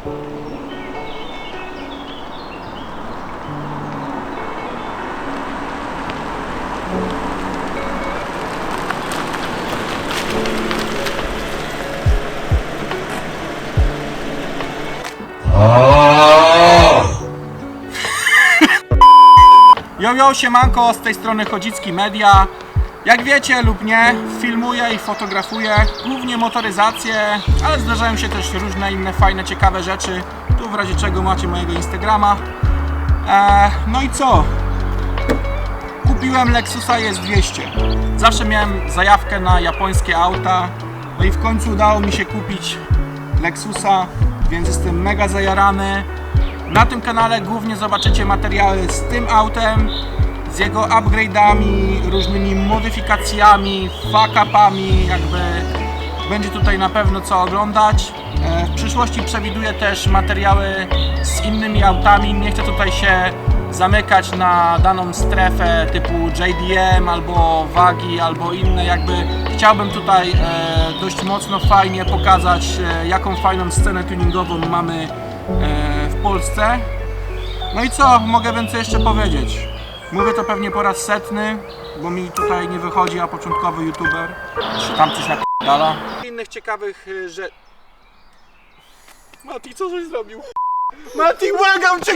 Yo, siemanko, z tej strony Chodzicki Media. Jak wiecie lub nie, filmuję i fotografuję głównie motoryzację, ale zdarzają się też różne inne fajne, ciekawe rzeczy. Tu w razie czego macie mojego Instagrama. Eee, no i co? Kupiłem Lexusa ES200. Zawsze miałem zajawkę na japońskie auta. No i w końcu udało mi się kupić Lexusa, więc jestem mega zajarany. Na tym kanale głównie zobaczycie materiały z tym autem, z jego upgrade'ami, różnymi modyfikacjami, fuck-upami, jakby będzie tutaj na pewno co oglądać. E, W przyszłości przewiduję też materiały z innymi autami. Nie chcę tutaj się zamykać na daną strefę typu JDM albo Wagi albo inne jakby chciałbym tutaj e, dość mocno fajnie pokazać e, jaką fajną scenę tuningową mamy w Polsce. No i co mogę więcej jeszcze powiedzieć? Mówię to pewnie po raz setny, bo mi tutaj nie wychodzi, a początkowy youtuber czy tam coś napierdala. Innych ciekawych y, że... Mati, co żeś zrobił? Mati, błagam cię,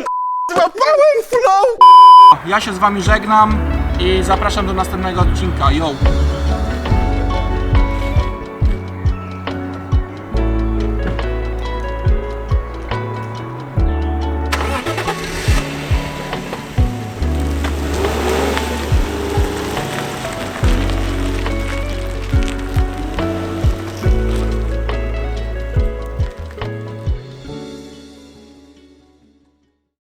złapałem flow! Ja się z wami żegnam i zapraszam do następnego odcinka, yo!